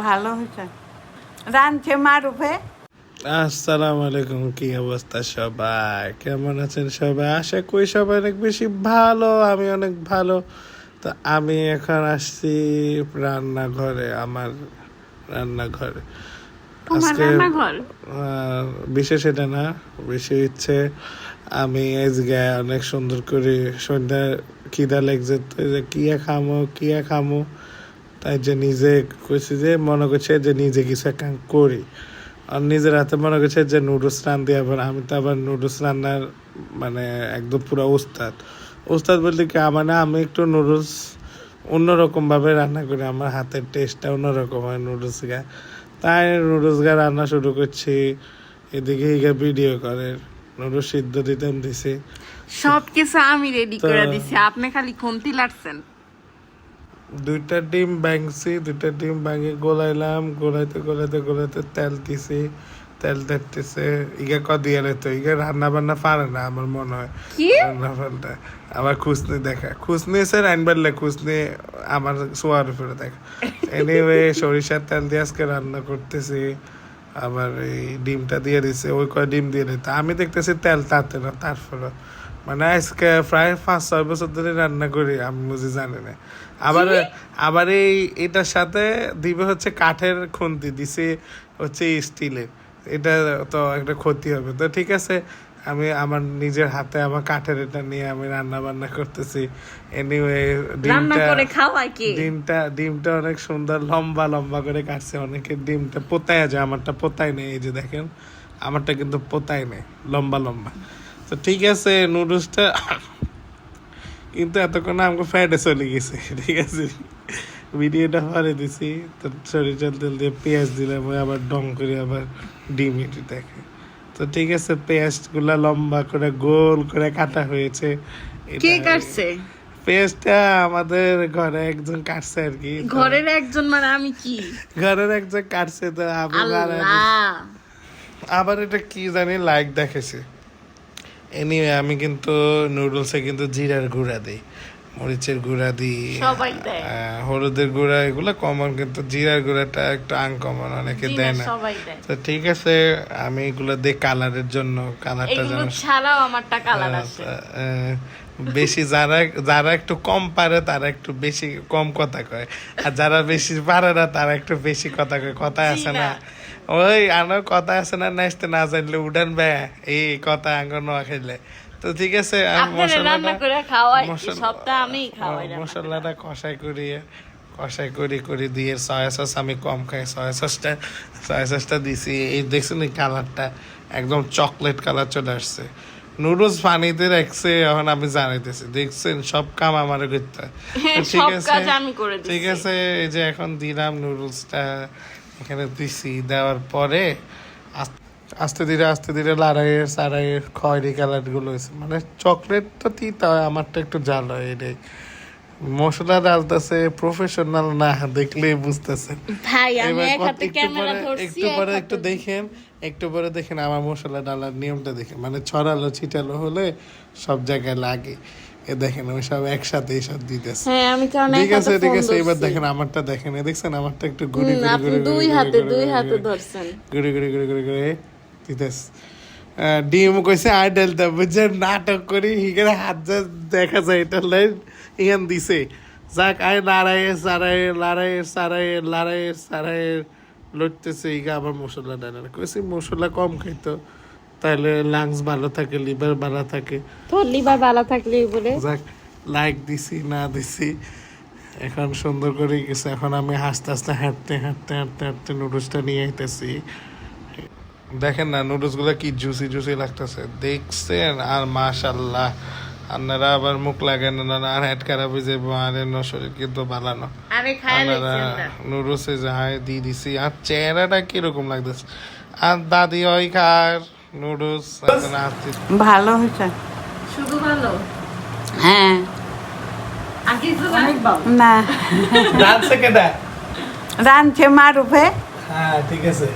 ভালো হয়েছে। মারুফে। আসসালামু আলাইকুম কি অবস্থা সবাই? কেমন আছেন সবাই? আশা করি সবাই অনেক বেশি ভালো আমি অনেক ভালো। তো আমি এখন আসছি রান্নাঘরে আমার রান্নাঘরে। আজকে আহ, বিশেষ এটা না বেশি ইচ্ছে আমি আজকে অনেক সুন্দর করে সন্ধ্যা খিদা লাগছে যে কিয়া খামো কিয়া খামো। তাই যে নিজে কইছি যে, মনে করছে যে নিজে কিছু একটা করি। আর নিজের হাতে মনে করছে যে নুডলস রান্ধি আবার আমি তো আবার নুডলস রান্নার মানে একদম পুরো উস্তাদ উস্তাদ বলতে কি, আমার না, আমি একটু নুডলস অন্যরকম ভাবে রান্না করি, আমার হাতের টেস্টটা অন্যরকম হয় নুডলস গা। তাই নুডলস গা রান্না শুরু করছি, এদিকে হিগা ভিডিও করে। নুডলস সিদ্ধ দিতাম দিছি। সব কিছু আমি রেডি করে দিছি। আপনি খালি খুন্তি লাটছেন দুইটা ডিম ভাঙছি দুইটা ডিম ভাঙে গোলাইলাম গোলাইতে গোলাইতে গোলাইতে তেল দিছি তেল দেখতেছে ইগা ক দিয়ে তো ইগা রান্না বান্না পারে না আমার মনে হয়। কি? রান্না পাল্টা আবার খুসনি দেখা খুসনি স্যার আনবারলে খুসনি আমার সোয়ার উপরে দেখা। এনিওয়ে সরিষার তেল দিয়ে আজকে রান্না করতেছি। আবার এই ডিমটা দিয়ে দিছে ওই কয় ডিম দিয়ে দিতে আমি দেখতেছি তেল তাতে না তারপরে মানে আজকে প্রায় পাঁচ ছয় বছর ধরে রান্না করি আমি বুঝি জানি না। আবার আবার এই এটার সাথে দিবে হচ্ছে কাঠের খুন্তি দিছে হচ্ছে স্টিলের। এটা তো একটা ক্ষতি হবে। তো ঠিক আছে আমি আমার নিজের হাতে আমার কাঠের এটা নিয়ে আমি রান্না বান্না করতেছি এনিওয়ে ডিমটা করে খাওয়ায় কি? ডিমটা ডিমটা অনেক সুন্দর লম্বা লম্বা করে কাটছে অনেকে। ডিমটা পোতায় যায় আমারটা পোতায় নেই এই যে দেখেন। আমারটা কিন্তু পোতায় নেই লম্বা লম্বা। তো ঠিক আছে নুডলসটা কিন্তু এতক্ষণ আমাকে ফ্যাটে চলে গেছে ঠিক আছে। ভিডিওটা পরে দিছি তো সরিষার তেল দিয়ে পেঁয়াজ দিলাম আবার ডং করে আবার ডিম এটি দেখে। তো ঠিক আছে পেঁয়াজগুলা লম্বা করে গোল করে কাটা হয়েছে। কে কাটছে? পেঁয়াজটা আমাদের ঘরে একজন কাটছে আর কি। ঘরের একজন মানে আমি কি? ঘরের একজন কাটছে তো আবার এটা কি জানি লাইক দেখেছে এনিওয়ে আমি কিন্তু নুডলসে কিন্তু জিরার গুঁড়া দিই। মরিচের গুঁড়া দিই সবাই দেয়। হলুদের গুঁড়া এগুলো কমন কিন্তু জিরার গুঁড়াটা একটু আনকমন অনেকে দেয় না। তো ঠিক আছে আমি এগুলো দিই কালারের জন্য কালারটা যেন ছাড়াও আমারটা কালার আছে বেশি যারা যারা একটু কম পারে তারা একটু বেশি কম কথা কয়। আর যারা বেশি পারে না তারা একটু বেশি কথা কয়। কথা আছে না। ওই আনার কথা আছে না নাচতে না জানলে উঠান ব্যা এই কথা আঙ্গ নোয়া খেলে তো ঠিক আছে আমি আপনারা রান্না করে খাওয়াই মশলা- আমি খাওয়াই মশলাটা কষাই করিয়ে কষাই করি করি দিয়ে সয়া সস আমি কম খাই সয়া সসটা সয়া সসটা দিছি। এই দেখছেন এই কালারটা একদম চকলেট কালার চলে আসছে। নুডলস পানিতে রাখছে এখন আমি জানাইতেছি। দেখছেন সব কাম আমার করতে ঠিক আছে আমি ঠিক আছে এই যে এখন দিলাম নুডলসটা এখানে দিছি। দেওয়ার পরে আস- আস্তে ধীরে আস্তে ধীরে লাড়াইয়ের সারাইয়ের খয়েরি কালারগুলো হয়েছে। মানে চকলেট তো তিতা হয় আমারটা একটু জাল হয় এটাই মশলা ডালতেছে প্রফেশনাল না দেখলেই বুঝতেছেন। হাতে একটু পরে একটু দেখেন একটু পরে দেখেন আমার মশলা ডালার নিয়মটা দেখেন। মানে ছড়ালো ছিটালো হলে সব জায়গায় লাগে। এ দেখেন ওই সব একসাথে সব দিতেছে। হ্যাঁ ঠিক আছে ঠিক আছে এবার দেখেন আমারটা দেখেন। দেখছেন আমারটা একটু ঘুরি আপনি ঘুরি দুই হাতে দুই হাতে ঘুরি। ধরছেন। ঘুরি ঘুরি ঘুরি ঘুরি ঘুরি। ডিম কইছে আই ডেলতে বুঝছে নাটক করি হিগের হাত যা দেখা যায় এটা লাইন দিছে। যাক আয় সারাই লড়াই সারাই লড়তেছে ইগা আবার মশলা কইছি মশলা কম খাইতো তাহলে লাংস ভালো থাকে লিভার ভালো থাকে। তোর লিভার ভালো থাকলে বলে? যাক লাইক দিছি না দিছি এখন সুন্দর করে গেছে। এখন আমি হাসতে হাসতে হাঁটতে হাঁটতে হাঁটতে হাঁটতে নুডলসটা নিয়ে আইতেছি। দেখেন না নুডলসগুলো কি জুসি জুসি লাগতেছে। দেখছেন? আর মাশাল্লাহ আপনারা আবার মুখ লাগেন না না আর হেড খারাপ হয়ে যাব আর এর শরীর কিন্তু ভালো না। আরে আপনারা নুডলসে যাই দিয়ে দিছি। আর চেহারাটা কীরকম লাগতেছে? আর দাদি ওই খার নুডলস ভালো হয়েছে। শুধু ভালো? হ্যাঁ। না? কেটা রাঁধছে মারুফে হ্যাঁ ঠিক আছে।